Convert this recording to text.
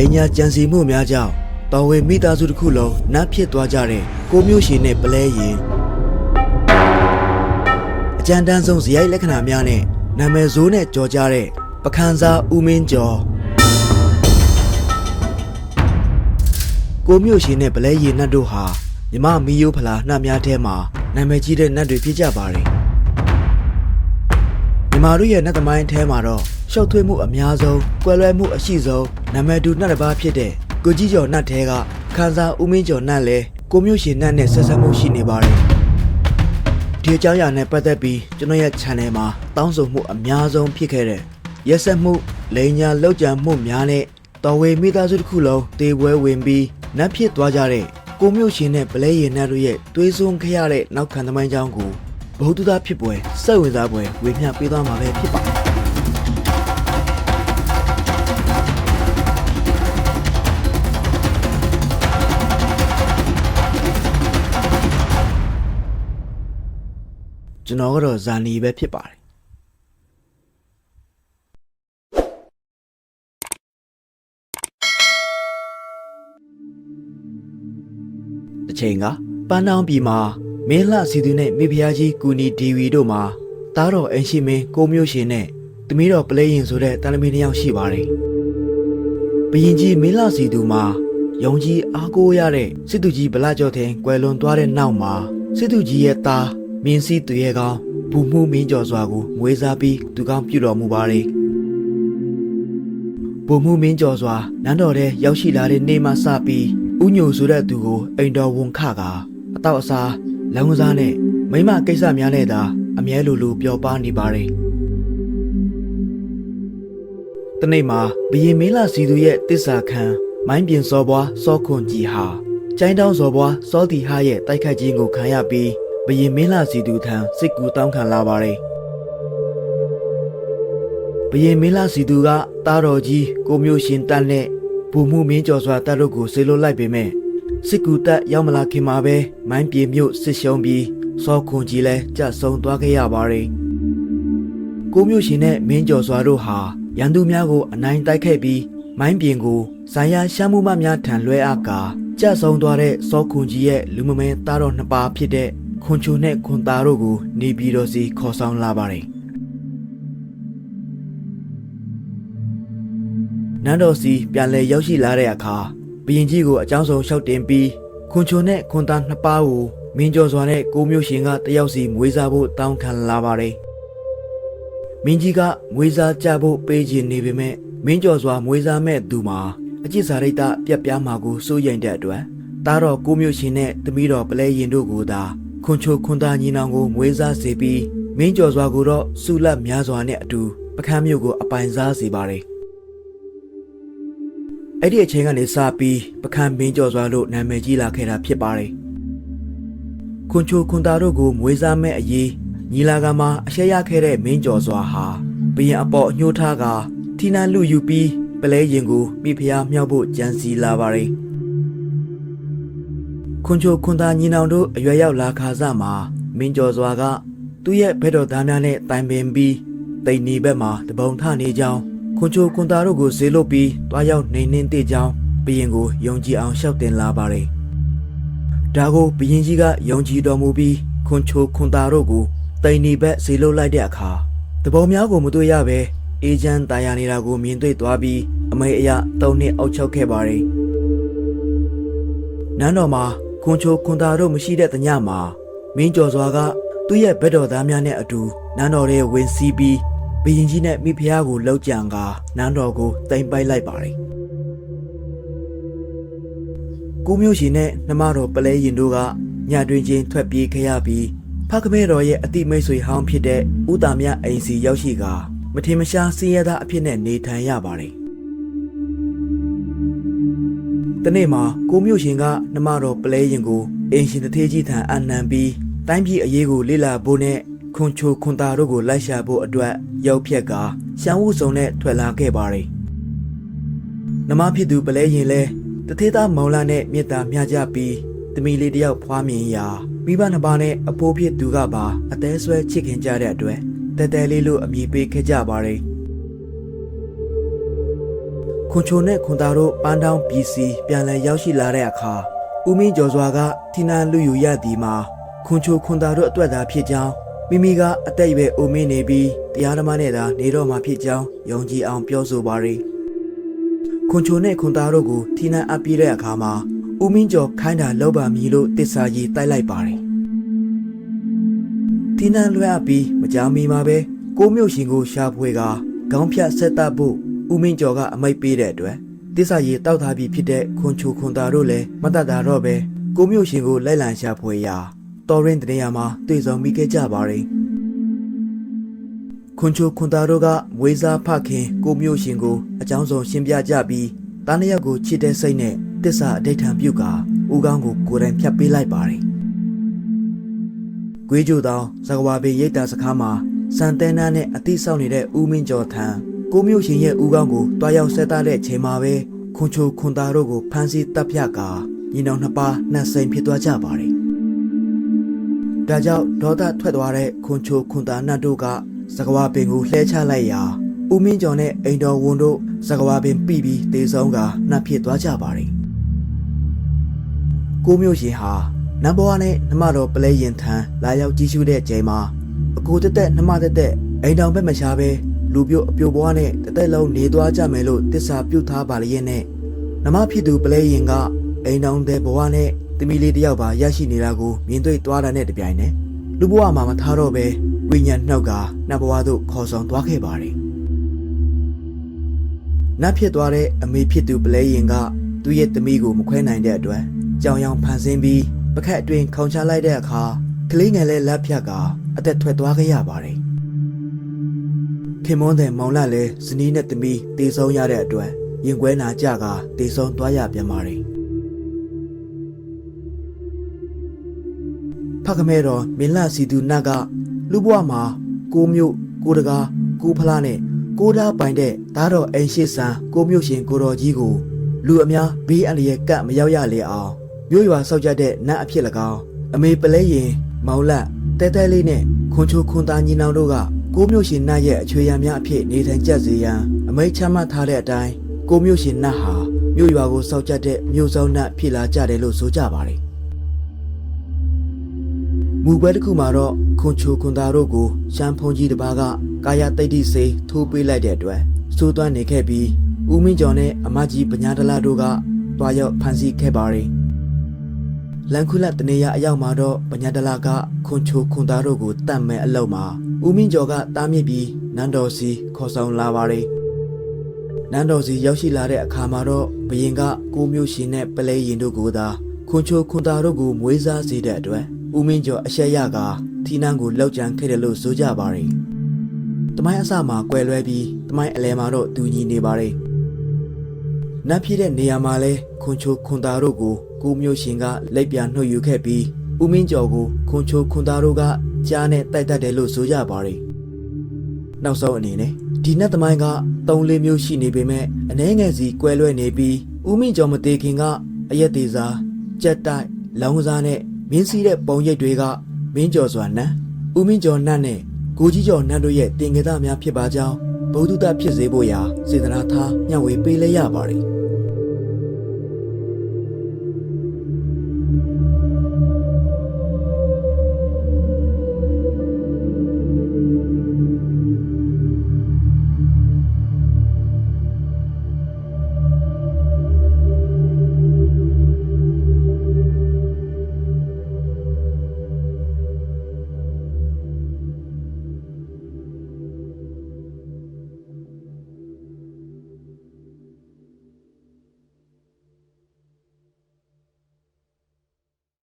လိန်ညာကြံစီမှုများကြောင့်တော်ဝင်မိသားစုတစ်ခုလုံးနတ်ဖြစ်သွားကြတဲ့ကိုမျိုးရှင်နဲ့ပလဲရင်အကြံတန်းဆုံးဇယိုက်လက္ခဏာများနဲ့နာမည်ဆိုးနဲ့ကြော်ကြတဲ့ပခန်းစားဦးမင်းကျော်ကိုမျိုးရှင်နဲ့ပလဲရင်နတ်တို့ဟာမြမမီယိုဖလာနှက်များထဲမှာနာမည်ကြီးတဲ့နတ်တွေဖြစ်ကြပါတယ် မြမတို့ရဲ့နတ်သမိုင်းထဲမှာတော့ရှောက်ထွေးမှုအများဆုံးကွဲလွဲမှုအရှိဆုံးနာမည်တူနတ်တစ်ပါးဖြစ်တဲ့ကိုကြီးကျော်နတ်ထဲကခန်းစားဦးမင်းကျော်နတ်လည်းကိုမျိုးရှင်နတ်နဲ့ဆက်ဆက်မှုရှိနေပါတယ်ဒီအကြောင်းအရာနဲ့ပတ်သက်ပြီးကျွန်တော်ရဲ့ channel မှာတောင်းဆိုမှုအများဆုံးဖြစ်ခဲ့တဲ့ရက်ဆက်မှုလိန်ညာလောက်ကြံမှုများနဲ့တော်ဝေမိသားစုတစ်ခုလုံးတေပွဲဝင်ပြီးနတ်ဖြစ်သွားကြတဲ့ကိုမျိုးရှင်နဲ့ပလဲရင်နတ်တို့ရဲ့တွေးစွန်းခဲ့ရတဲ့နောက်ခံသမိုင်းကြောင်းကို ဘ ഹു တုဒဖြစ်ပွဲစိတ်ဝင်စားပွဲဝေမျှပေးသွားမှာပဲဖြစ်ပါတယ်ကျွန်တော်ကတော့ဇာနီပဲဖြစ်ပါတယ်တစ်ချိန်ကပန်းတောင်းပြည်မှာ မင်းလှစီသူနဲ့မိဖုရားကြီးကူနီဒီဝီတို့မှာတားတော်အင်ရှိမင်းကိုမျိုးရှင်နဲ့သမီးတော်ပလဲရင်ဆိုတဲ့တန်တမီနှစ်ယောက်ရှိပါတယ်။ဘရင်ကြီးမင်းလှစီသူမှာယုံကြည်အားကိုးရတဲ့စစ်သူကြီးဗလာကျော်ထင်ကွယ်လွန်သွားတဲ့နောက်မှာစစ်သူကြီးရဲ့သားမင်းစည်းသူရဲ့ကောင်ဘူမှုမင်းကျော်စွာကိုမွေးစားပြီးသူကောင်းပြုတော်မူပါတယ်။ဘူမှုမင်းကျော်စွာနန်းတော်ထဲရောက်ရှိလာတဲ့နေ့မှစပြီးဥညိုဆိုတဲ့သူကိုအိမ်တော်ဝန်ခကအတော့အစား လောင်းကစားနဲ့မိမကိစ္စများနဲ့သာအမြဲလိုလိုပျော်ပါနေပါတယ်။တနေ့မှာဘရင်မင်းလာစီသူရဲ့တစ္ဆာခံမိုင်းပြင်စော်ဘွားစောခွန်ကြီးဟာကျိုင်းတောင်းစော်ဘွားစောတီဟာရဲ့တိုက်ခိုက်ခြင်းကိုခံရပြီးဘရင်မင်းလာစီသူထံစစ်ကူတောင်းခံလာပါတယ်။ဘရင်မင်းလာစီသူကတားတော်ကြီးကိုမျိုးရှင်တန်းနဲ့ဘူမှုမင်းကျော်စွာတပ်တို့ကိုဆေလို့လိုက်ပေမဲ့ စစ်ကူတပ်ရောက်မလာခင်မှာပဲမိုင်းပြေမြို့စစ်ရှုံးပြီးစောခွန်ကြီးလည်းကြဆုံသွားခဲ့ရပါတယ်။ကိုမျိုးရှင်နဲ့မင်းကျော်စွာတို့ဟာရန်သူများကိုအနိုင်တိုက်ခဲ့ပြီးမိုင်းပြင်ကိုဇာယရှမ်းမှုမများထံလွှဲအပ်ကာကြဆုံသွားတဲ့စောခွန်ကြီးရဲ့လူမမဲသားတော်နှစ်ပါးဖြစ်တဲ့ခွန်ချိုနဲ့ခွန်သားတို့ကိုနေပြည်တော်စီခေါ်ဆောင်လာပါတယ်။နန်းတော်စီပြန်လည်ရောက်ရှိလာတဲ့အခါ ဘရင်ကြီးကိုအကြောင်းဆုံးလျှောက်တင်ပြီးခွန်ချိုနဲ့ခွန်သားနှစ်ပါးကိုမင်းကျော်စွာနဲ့ကိုမျိုးရှင်ကတယောက်စီမွေးစားဖို့တောင်းခံလာပါတယ်။မင်းကြီးကမွေးစားကြဖို့ပေးခြင်းနေပေမဲ့မင်းကျော်စွာမွေးစားမဲ့သူမှာအကျစ်စာရိတ္တပြက်ပြားမှာကိုစိုးရိမ်တဲ့အတွက်တားတော်ကိုမျိုးရှင်နဲ့သမီးတော်ပလဲရင်တို့ကိုသာခွန်ချိုခွန်သားညီနောင်ကိုမွေးစားစေပြီးမင်းကျော်စွာကိုတော့စုလက်များစွာနဲ့အတူပကန်းမျိုးကိုအပိုင်စားစေပါတယ်။ အဲ့ဒီအချိန်ကနေစပြီးပကံမင်းကျော်စွာလို့နာမည်ကြီးလာခဲ့တာဖြစ်ပါတယ်။ခွန်ချိုခွန်သားတို့ကိုမွေးစားမဲ့အရေးညီလာခံမှာအရှက်ရခဲ့တဲ့မင်းကျော်စွာဟာဘရင်အပေါ်အညှိုးထားကထီနန်လူယူပြီးပလဲရင်ကိုမိဖုရားမြောက်ဖို့ကြံစီလာပါတယ်။ခွန်ချိုခွန်သားညီနောင်တို့အရွယ်ရောက်လာခါစမှာမင်းကျော်စွာကသူ့ရဲ့ဘက်တော်သားများနဲ့တိုင်ပင်ပြီးတိန်နီဘက်မှာတပုံထနေကြောင်း ခွန်ချိုခွန်သားတို့ကိုဈေးလို့ပြီးတွားရောက်နေနှင်းတေကြောင်းဘရင်ကိုယုံကြည်အောင်လျှောက်တင်လာပါတယ်။ဒါကိုဘရင်ကြီးကယုံကြည်တော်မူပြီးခွန်ချိုခွန်သားတို့ကိုတိန်နီဘက်ဈေးလို့လိုက်တဲ့အခါတပုံများကိုမတွေ့ရပဲအေဂျန်တာယာနေတာကိုမြင်တွေ့သွားပြီးအမေအရတုံနှစ်အောက်ချုပ်ခဲ့ပါတယ်။နန်းတော်မှာခွန်ချိုခွန်သားတို့မရှိတဲ့တညမှာမင်းကျော်စွာကသူ့ရဲ့ဘက်တော်သားများနဲ့အတူနန်းတော်ထဲဝင်စီးပြီးဘု ရင်ကြီးနဲ့မိဖုရားကိုလှုပ်ကြံကာနန်းတော်ကိုတိမ်ပိုက်လိုက်ပါတယ်။ကိုမျိုးရှင်နဲ့နှမတော်ပလဲရင်တို့ကညတွင်ချင်းထွက်ပြေးခဲ့ရပြီးဖခမဲတော်ရဲ့အတိမိတ်ဆွေဟောင်းဖြစ်တဲ့ဥတာမြအိမ်စီရောက်ရှိကာမထင်မရှားစင်းရဲသားအဖြစ်နဲ့နေထိုင်ရပါတယ်။တနေ့မှာကိုမျိုးရှင်ကနှမတော်ပလဲရင်ကိုအင်ရှင်တထေးကြီးထံအနံပြီးတိုင်းပြည်အရေးကိုလေ့လာဖို့နဲ့ ခွန်ချိုခွန်တာတို့ကိုလိုက်ရှာဖို့အတွက်ရောက်ဖြက်ကရှမ်းဝုစုံနဲ့ထွက်လာခဲ့ပါတယ်။နမဖြစ်သူပလဲရင်လဲတထေးသားမောင်လာနဲ့မြစ်တာမျှကြပြီးတမီလေးတယောက်ဖွားမြင်ရာမိဘနှစ်ပါးနဲ့အဖိုးဖြစ်သူကပါအသေးဆွဲချစ်ခင်ကြတဲ့အတွက်တဲတဲလေးလို့အမည်ပေးခဲ့ကြပါတယ်။ခွန်ချိုနဲ့ခွန်သားတို့ပန်းတောင်းပြည်စီပြန်လည်ရောက်ရှိလာတဲ့အခါဦးမင်းကျော်စွာကထိနာလူယူရသည်မှာခွန်ချိုခွန်သားတို့အတွက်သာဖြစ်ကြောင်း မိမိကအသက်အရွယ်အိုမင်းနေပြီးတရားဓမ္မနဲ့သာနေတော့မှာဖြစ်ကြောင်းယုံကြည်အောင်ပြောဆိုပါရယ်ခွန်ချိုနဲ့ခွန်သားတို့ကိုထိနာအပ်ပြတဲ့အခါမှာဦးမင်းကျော်ခိုင်းတာလောက်ပါမည်လို့တစ္ဆာကြီးတိုက်လိုက်ပါတယ်ထိနာလွှဲအပ်ပြီးမကြာမီမှာပဲကိုမျိုးရှင်ကိုရှာဖွေကခေါင်းဖြတ်ဆက်တပ်ဖို့ဦးမင်းကျော်ကအမိတ်ပေးတဲ့အတွက်တစ္ဆာကြီးတောက်ထားပြီးဖြစ်တဲ့ခွန်ချိုခွန်သားတို့လည်းမတတ်တာတော့ပဲကိုမျိုးရှင်ကိုလိုက်လံရှာဖွေရာ တော်ရင်တနေရာမှာတွေ့ဆုံမိခဲ့ကြပါရင်ခွန်ချိုခွန်သားတို့ကမွေးစားဖခင်ကိုမျိုးရှင်ကိုအကြောင်းစုံရှင်းပြကြပြီးတားနှစ်ယောက်ကိုချစ်တဲ့စိတ်နဲ့တစ္ဆာအဋိဋ္ဌံပြုကာဦးကောင်းကိုကိုယ်တိုင်ဖြတ်ပေးလိုက်ပါတယ်။ကွေးကြိုတောင်ဇဂဝါဘေရိတ်တာစခါမှာစံတဲနာနဲ့အတိဆောက်နေတဲ့ဦးမင်းကျော်ထံကိုမျိုးရှင်ရဲ့ဦးကောင်းကိုတွားရောက်ဆက်သားတဲ့အချိန်မှာပဲခွန်ချိုခွန်သားတို့ကိုဖမ်းဆီးတပ်ဖြတ်ကာညီနောင်နှစ်ပါးနှက်စိန်ဖြစ်သွားကြပါတယ်။ ဒါကြောင့်ဒေါသထွက်သွားတဲ့ခွန်ချိုခွန်တာနတ်တို့ကစကဝါပင်ကိုလှဲချလိုက်ရာဦးမင်းကျော်နဲ့အိမ်တော်ဝန်တို့စကဝါပင်ပြီပြီးတေဆုံးကနှပ်ဖြစ်သွားကြပါတယ်။ကိုမျိုးရှင်ဟာနတ်ဘဝနဲ့နှမတော်ပလဲရင်ထံလာရောက်ကြည့်ရှုတဲ့ချိန်မှာအကိုတက်တက်နှမတက်တက်အိမ်တော်ဘက်မရှာပဲလူပြိုအပြိုဘဝနဲ့တက်တက်လုံးနေသွားကြမယ်လို့တစ္ဆာပြုထားပါလျက်နဲ့နမဖြစ်သူပလဲရင်ကအိမ်တော်တဲ့ဘဝနဲ့ တမီလေးတယောက်ပါရရှိနေတာကိုမြင်တွေ့သွားတာနဲ့တပြိုင်နက်လူဘဝမှာမထားတော့ပဲဝိညာဉ်နှုတ်ကနတ်ဘဝသို့ခေါ်ဆောင်သွားခဲ့ပါတယ်။နတ်ဖြစ်သွားတဲ့အမေဖြစ်သူပလဲရင်ကသူ့ရဲ့သမီးကိုမခွဲနိုင်တဲ့အတွက်ကြောင်ရောင်ဖန်ဆင်းပြီးပခက်အတွင်းခေါင်ချလိုက်တဲ့အခါကလေးငယ်လေးလက်ဖြတ်ကအသက်ထွက်သွားခဲ့ရပါတယ်။ခင်မွန်းတဲ့မောင်လလည်းဇနီးနဲ့သမီးတေဆုံးရတဲ့အတွက်ရင်ခွဲနာကြကတေဆုံးသွားရပြန်ပါတယ်။ ဖခမဲတော်မင်းလစီသူနတ်ကလူဘဝမှာကိုမျိုးကိုတကားကိုဖလားနဲ့ကိုသားပိုင်တဲ့ဓာတော်အိမ်ရှိဆန်ကိုမျိုးရှင်ကိုတော်ကြီးကိုလူအများဘေးအန္တရာယ်ကပ်မရောက်ရလေအောင်မြို့ရွာဆောက်ကြတဲ့နတ်အဖြစ်၎င်းအမေပလဲရင်မောင်လတ်တဲတဲလေးနဲ့ခွန်ချိုခွန်သားညီနောင်တို့ကကိုမျိုးရှင်နတ်ရဲ့အချွေရံများအဖြစ်နေထိုင်ကြစေရန်အမိတ်ချမှတ်ထားတဲ့အတိုင်းကိုမျိုးရှင်နတ်ဟာမြို့ရွာကိုဆောက်ကြတဲ့မြို့ဆောင်နတ်ဖြစ်လာကြတယ်လို့ဆိုကြပါတယ် မူပွဲတစ်ခုမှာတော့ခွန်ချိုခွန်သားတို့ကိုရှမ်းဖုန်ကြီးတစ်ပါးကကာယတိတ်တိစေထိုးပေးလိုက်တဲ့အတွက်စိုးသွမ်းနေခဲ့ပြီးဦးမင်းကျော်နဲ့အမကြီးပညာဒလာတို့ကတွားရောက်ဖမ်းဆီးခဲ့ပါရင်လန်ခုလက်တနေရအရောက်မှာတော့ပညာဒလာကခွန်ချိုခွန်သားတို့ကိုတတ်မဲ့အလောက်မှာဦးမင်းကျော်ကတားမြစ်ပြီးနန်းတော်စီခေါ်ဆောင်လာပါရင်နန်းတော်စီရောက်ရှိလာတဲ့အခါမှာတော့ဘရင်ကကိုမျိုးရှင်နဲ့ပလဲရင်တို့ကိုသာခွန်ချိုခွန်သားတို့ကိုမွေးစားစေတဲ့အတွက် ဦးမင်းကျော်အရှက်ရကထီနန်းကိုလောက်ကြံခဲ့တယ်လို့ဆိုကြပါရင်တမိုင်းအစမှာကွယ်လွဲပြီးတမိုင်းအလယ်မှာတော့တူညီနေပါရင်နတ်ဖြစ်တဲ့နေရာမှာလဲခွန်ချိုခွန်သားတို့ကိုကိုမျိုးရှင်ကလက်ပြနှုတ်ယူခဲ့ပြီးဦးမင်းကျော်ကိုခွန်ချိုခွန်သားတို့ကကြားနဲ့တိုက်တတ်တယ်လို့ဆိုကြပါရင်နောက်ဆုံးအနေနဲ့ဒီနတ်သမိုင်းက၃လေးမျိုးရှိနေပေမဲ့အနှဲငယ်စီကွဲလွဲနေပြီးဦးမင်းကျော်မသေးခင်ကအရက်သေးစာကြက်တိုက်လောင်းစားနဲ့ မင်းစီးတဲ့ပုံရိပ်တွေကမင်းကျော်စွာနတ်ဦးမင်းကျော်နတ်နဲ့ကိုကြီးကျော်နတ်တို့ရဲ့တင်ကြသားများဖြစ်ပါကြောင်းဗုဒ္ဓတဖြစ်စေဖို့ရာစေတနာထားညှဝေပေးလဲရပါတယ်